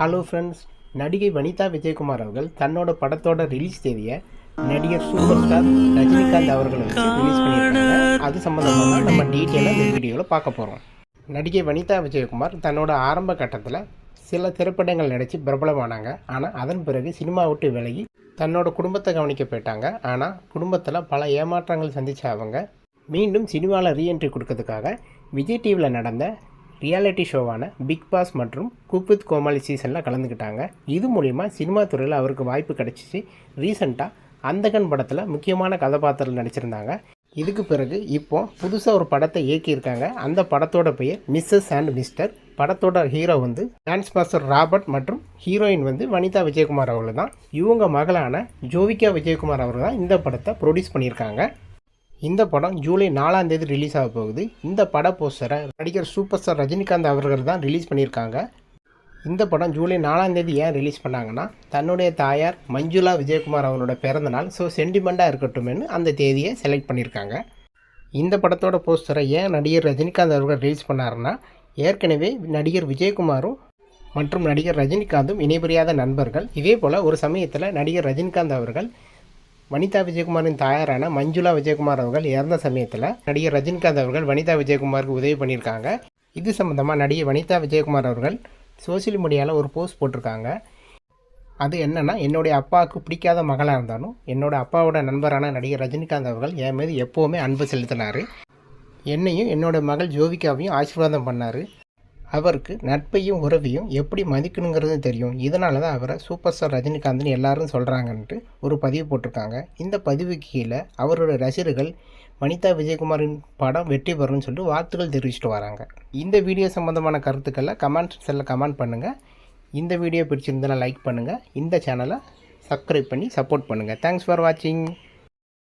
Hello friends நடிகை வனிதா விஜயகுமார் அவர்கள் தன்னோட படத்தோட ரிலீஸ் தேதியை நடிகர் சூப்பர் ஸ்டார் ரஜினிகாந்த் அவர்களை வச்சு ரிலீஸ் பண்ணியிருக்காங்க. அது சம்மந்தமாக நம்ம டீட்டெயிலாக இந்த வீடியோவில் பார்க்க போகிறோம் நடிகை வனிதா விஜயகுமார் தன்னோட ஆரம்ப கட்டத்தில் சில திரைப்படங்கள் நடித்து பிரபலமானாங்க. ஆனால் அதன் பிறகு சினிமா விட்டு விலகி தன்னோட குடும்பத்தை கவனிக்க போயிட்டாங்க. ஆனால் குடும்பத்தில் பல ஏமாற்றங்கள் சந்தித்த அவங்க மீண்டும் சினிமாவில் ரீஎன்ட்ரி கொடுக்கறதுக்காக விஜய் டிவியில் நடந்த ரியாலிட்டி ஷோவான பிக் பாஸ் மற்றும் குக் கோமாளி சீசனில் கலந்துக்கிட்டாங்க இது மூலிமா சினிமா துறையில் அவருக்கு வாய்ப்பு கிடைச்சிச்சு. ரீசண்டாக அந்தகன் படத்தில் முக்கியமான கதாபாத்திரத்தில் நடிச்சிருந்தாங்க. இதுக்கு பிறகு இப்போ புதுசாக ஒரு படத்தை இயக்கியிருக்காங்க. அந்த படத்தோட பெயர் மிஸ்ஸஸ் அண்ட் மிஸ்டர் படத்தோட ஹீரோ வந்து டான்ஸ் மாஸ்டர் ராபர்ட் மற்றும் ஹீரோயின் வந்து வனிதா விஜயகுமார் அவர்கள் தான் இவங்க மகளான ஜோவிகா விஜயகுமார் அவர்கள் தான் இந்த படத்தை ப்ரொடியூஸ் பண்ணியிருக்காங்க. இந்த படம் ஜூலை நாலாம் தேதி ரிலீஸ் ஆக போகுது. இந்த பட போஸ்டரை நடிகர் சூப்பர் ஸ்டார் ரஜினிகாந்த் அவர்கள் தான் ரிலீஸ் பண்ணியிருக்காங்க. இந்த படம் ஜூலை நாலாம் தேதி ஏன் ரிலீஸ் பண்ணாங்கன்னா தன்னுடைய தாயார் மஞ்சுளா விஜயகுமார் அவரோட பிறந்தநாள் ஸோ சென்டிமெண்ட்டாக இருக்கட்டும்னு அந்த தேதியை செலக்ட் பண்ணியிருக்காங்க. இந்த படத்தோட போஸ்டரை ஏன் நடிகர் ரஜினிகாந்த் அவர்கள் ரிலீஸ் பண்ணாருன்னா ஏற்கனவே நடிகர் விஜயகுமாரும் மற்றும் நடிகர் ரஜினிகாந்தும் இணைபெரியாத நண்பர்கள். இதே போல் ஒரு சமயத்தில் நடிகர் ரஜினிகாந்த் அவர்கள் வனிதா விஜயகுமாரின் தாயாரான மஞ்சுளா விஜயகுமார் அவர்கள் இறந்த சமயத்தில் நடிகர் ரஜினிகாந்த் அவர்கள் வனிதா விஜயகுமாருக்கு உதவி பண்ணியிருக்காங்க. இது சம்மந்தமாக நடிகை வனிதா விஜயகுமார் அவர்கள் சோசியல் மீடியாவில் ஒரு போஸ்ட் போட்டிருக்காங்க. அது என்னென்னா என்னுடைய அப்பாவுக்கு பிடிக்காத மகளாக இருந்தாலும் என்னோட அப்பாவோட நண்பரான நடிகர் ரஜினிகாந்த் அவர்கள் என் மீது எப்போவுமே அன்பு செலுத்தினார். என்னையும் என்னோட மகள் ஜோவிகாவையும் ஆசீர்வாதம் பண்ணார். அவருக்கு நட்பையும் உறவையும் எப்படி மதிக்கணுங்கிறது தெரியும். இதனால தான் அவரை சூப்பர் ஸ்டார் ரஜினிகாந்த்னு எல்லாரும் சொல்கிறாங்கன்ட்டு ஒரு பதிவு போட்டிருக்காங்க. இந்த பதிவுக்கு கீழே அவரோட ரசிகர்கள் வனிதா விஜயகுமாரின் படம் வெற்றி பெறும்னு சொல்லிட்டு வாழ்த்துக்கள் தெரிவிச்சிட்டு வராங்க. இந்த வீடியோ சம்மந்தமான கருத்துக்களை கமெண்ட் செல்லில் கமெண்ட் பண்ணுங்கள் இந்த வீடியோ பிடிச்சிருந்தனா லைக் பண்ணுங்கள் இந்த சேனலை சப்ஸ்கிரைப் பண்ணி சப்போர்ட் பண்ணுங்கள் தேங்க்ஸ் ஃபார் வாட்சிங்